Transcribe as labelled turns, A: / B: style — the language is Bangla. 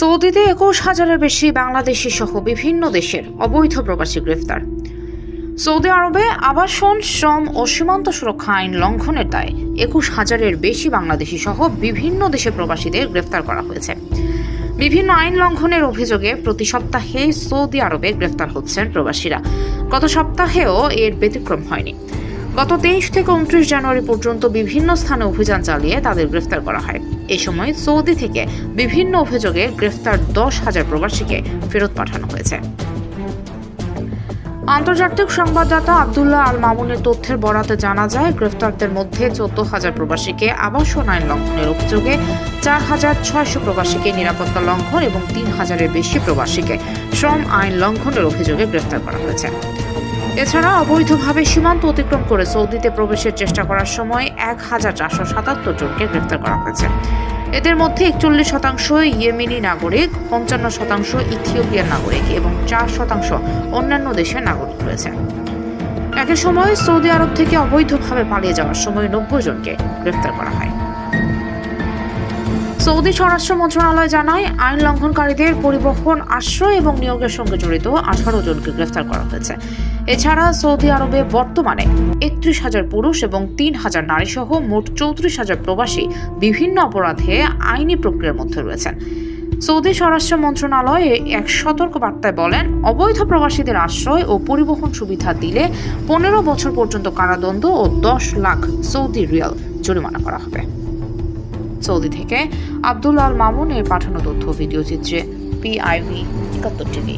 A: সৌদিতে একুশ হাজারের বেশি বাংলাদেশি সহ বিভিন্ন দেশের অবৈধ প্রবাসী গ্রেফতার। সৌদি আরবে আবাসন, শ্রম ও সীমান্ত সুরক্ষা আইন লঙ্ঘনের দায়ে একুশ হাজারের বেশি বাংলাদেশি সহ বিভিন্ন দেশে প্রবাসীদের গ্রেফতার করা হয়েছে। বিভিন্ন আইন লঙ্ঘনের অভিযোগে প্রতি সপ্তাহে সৌদি আরবে গ্রেফতার হচ্ছেন প্রবাসীরা। গত সপ্তাহেও এর ব্যতিক্রম হয়নি। গত তেইশ থেকে উনত্রিশ জানুয়ারি পর্যন্ত বিভিন্ন স্থানে অভিযান চালিয়ে তাদের গ্রেফতার করা হয়। এ সময় সৌদি থেকে বিভিন্ন অভিযোগে গ্রেফতার দশ হাজার প্রবাসীকে ফেরত পাঠানো হয়েছে। আন্তর্জাতিক সংবাদদাতা আবদুল্লাহ আল মামুনের তথ্যের বরাতে জানা যায়, গ্রেফতারদের মধ্যে চোদ্দ হাজার প্রবাসীকে আবাসন আইন লঙ্ঘনের অভিযোগে চার হাজার ছয়শো প্রবাসীকে নিরাপত্তা লঙ্ঘন এবং তিন হাজারের বেশি প্রবাসীকে শ্রম আইন লঙ্ঘনের অভিযোগে গ্রেফতার করা হয়েছে। এছাড়া অবৈধভাবে সীমান্ত অতিক্রম করে সৌদিতে প্রবেশের চেষ্টা করার সময় এক হাজার চারশো সাতাত্তর জনকে গ্রেফতার করা হয়েছে। এদের মধ্যে একচল্লিশ শতাংশ ইয়েমেনি নাগরিক, পঞ্চান্ন শতাংশ ইথিওপিয়ার নাগরিক এবং চার শতাংশ অন্যান্য দেশের নাগরিক রয়েছে। একই সময় সৌদি আরব থেকে অবৈধভাবে পালিয়ে যাওয়ার সময় নব্বই জনকে গ্রেফতার করা হয়। সৌদি স্বরাষ্ট্র মন্ত্রণালয় জানায়, আইন লঙ্ঘনকারীদের পরিবহন আশ্রয় এবং নিয়োগের সঙ্গে জড়িত আঠারো জনকে গ্রেফতার করা হয়েছে। এছাড়া সৌদি আরবে বর্তমানে একত্রিশ হাজার পুরুষ এবং তিন হাজার নারী সহ মোট চৌত্রিশ হাজার প্রবাসী বিভিন্ন অপরাধে আইনি প্রক্রিয়ার মধ্যে রয়েছেন। সৌদি স্বরাষ্ট্র মন্ত্রণালয়ে এক সতর্ক বার্তায় বলেন, অবৈধ প্রবাসীদের আশ্রয় ও পরিবহন সুবিধা দিলে পনেরো বছর পর্যন্ত কারাদণ্ড ও দশ লাখ সৌদি রিয়াল জরিমানা করা হবে। সৌদি থেকে আব্দুল আল মামুনের পাঠানো তথ্য ভিডিওচিত্রে পিআইভি একাত্তর টিভি।